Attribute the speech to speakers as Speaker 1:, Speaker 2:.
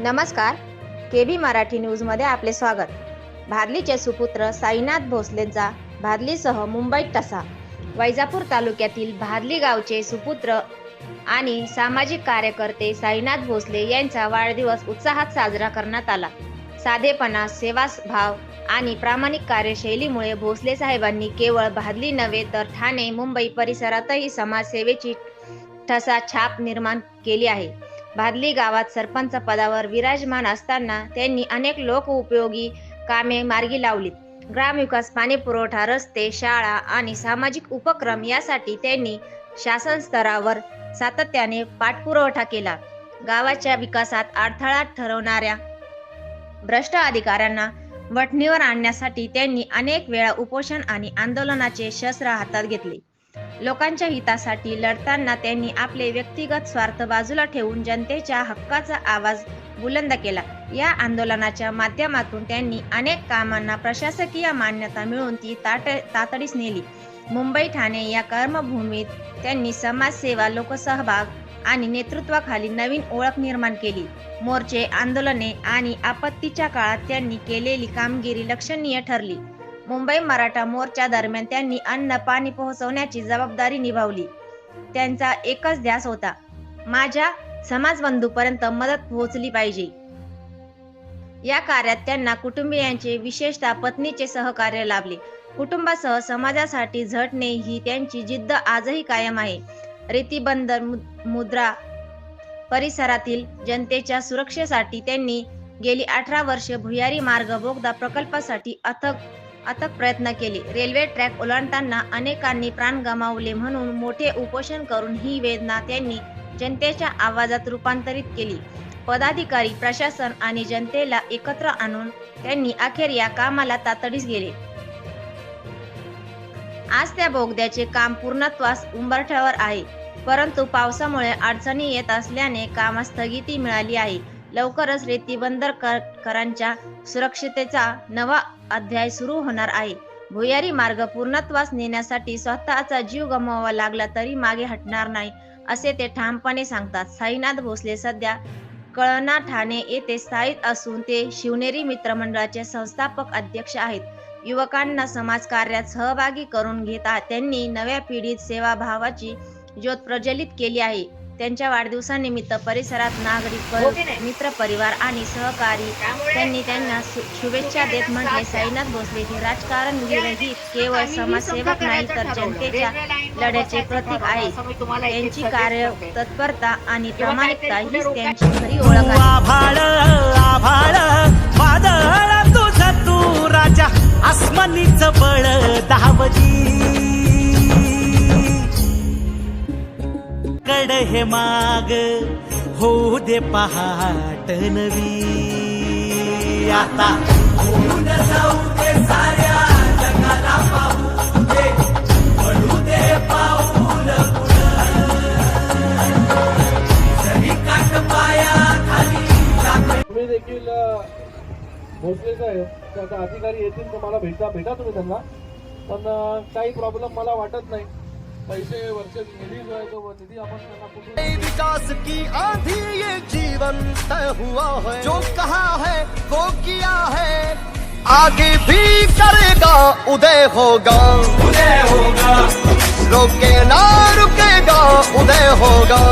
Speaker 1: नमस्कार. के बी मराठी न्यूजमध्ये आपले स्वागत. भादलीचे सुपुत्र साईनाथ भोसलेंचा भादलीसह मुंबईत तसा वैजापूर तालुक्यातील भादली गावचे सुपुत्र आणि सामाजिक कार्यकर्ते साईनाथ भोसले यांचा वाढदिवस उत्साहात साजरा करण्यात आला. साधेपणा सेवाभाव आणि प्रामाणिक कार्यशैलीमुळे भोसले साहेबांनी केवळ भादली नव्हे तर ठाणे मुंबई परिसरातही समाजसेवेची ठसा छाप निर्माण केली आहे. भादली गावात सरपंच पदावर विराजमान असताना त्यांनी अनेक लोकउपयोगी कामे मार्गी लावलीत. ग्रामविकास पाणी पुरवठा रस्ते शाळा आणि सामाजिक उपक्रम यासाठी त्यांनी शासन स्तरावर सातत्याने पाठपुरवठा केला. गावाच्या विकासात अडथळा ठरवणाऱ्या भ्रष्ट अधिकाऱ्यांना वठणीवर आणण्यासाठी त्यांनी अनेक वेळा उपोषण आणि आंदोलनाचे शस्त्र हातात घेतले. लोकांच्या हितासाठी लढताना त्यांनी आपले व्यक्तिगत स्वार्थ बाजूला ठेवून जनतेच्या हक्काचा आवाज बुलंद केला. या आंदोलनाच्या माध्यमातून त्यांनी अनेक कामांना प्रशासकीय मान्यता मिळवून ती ताट तातडीस नेली. मुंबई ठाणे या कर्मभूमीत त्यांनी समाजसेवा लोकसहभाग आणि नेतृत्वाखाली नवीन ओळख निर्माण केली. मोर्चे आंदोलने आणि आपत्तीच्या काळात त्यांनी केलेली कामगिरी लक्षणीय ठरली. मुंबई मराठा मोर्चा दरम्यान त्यांनी अन्न पाणी पोहोचवण्याची जबाबदारी निभावली. त्यांचा एकच ध्यास होता माझ्या समाजबंधूपर्यंत मदत पोहोचली पाहिजे. या कार्यात त्यांना कुटुंबियांचे विशेषतः पत्नीचे सहकार्य लाभले. कुटुंबासह समाजासाठी झटणे ही त्यांची जिद्द आजही कायम आहे. रेतीबंदर मुद्रा परिसरातील जनतेच्या सुरक्षेसाठी त्यांनी गेली अठरा वर्षे भुयारी मार्ग बोगदा प्रकल्पासाठी अथक अथक प्रयत्न केले. रेल्वे ट्रॅक ओलांडताना अनेकांनी प्राण गमावले म्हणून मोठे उपोषण करून ही वेदना त्यांनी जनतेच्या आवाजात रूपांतरित केली. पदाधिकारी प्रशासन आणि जनतेला एकत्र आणून त्यांनी अखेर या कामाला तातडीस गेले. आज त्या बोगद्याचे काम पूर्णत्वास उंबरठ्यावर आहे. परंतु पावसामुळे अडचणी येत असल्याने कामास स्थगिती मिळाली आहे. लवकरच रेती बंदर करांच्या सुरक्षितेचा नवा अध्याय सुरू होणार आहे. भुयारी मार्ग पूर्णत्वास नेण्यासाठी स्वतःचा जीव गमवावा लागला तरी मागे हटणार नाही असे ते ठामपणे सांगतात. साईनाथ भोसले सध्या कळना ठाणे येथे स्थायिक असून ते शिवनेरी मित्रमंडळाचे संस्थापक अध्यक्ष आहेत. युवकांना समाजकार्यात सहभागी करून घेता त्यांनी नव्या पिढीत सेवाभावाची ज्योत प्रज्वलित केली आहे. त्यांच्या वाढदिवसानिमित्त परिसरात नागरिक पर- मित्र परिवार आणि सहकारी त्यांनी त्यांना शुभेच्छा देत म्हटले साईनाथ भोसले हे राजकारण विरहित केवळ समाजसेवक नाही तर जनतेच्या लढ्याचे प्रतीक आहे. त्यांची कार्य तत्परता आणि प्रामाणिकता हीच त्यांची खरी ओळख आहे.
Speaker 2: आभाळ आभाळ वादळ तुझ तू राजा आसमानीच बळ दावजी हे माग होऊ दे पहाट नवी। आता
Speaker 3: तुम्ही देखील भोसले साहेब त्याचा अधिकारी येतील तर मला भेटा भेटा तुम्ही त्यांना. पण काही प्रॉब्लेम मला वाटत नाही. पैसे वर्ष निधी जो आहे तो निधी आपण त्यांना कुठून
Speaker 4: विकास की आधी ये जीवन तय हुआ है। जो कहा है वो किया है। आगे भी करेगा उदय होगा। उदय होगा। रोके ना रुकेगा उदय होगा।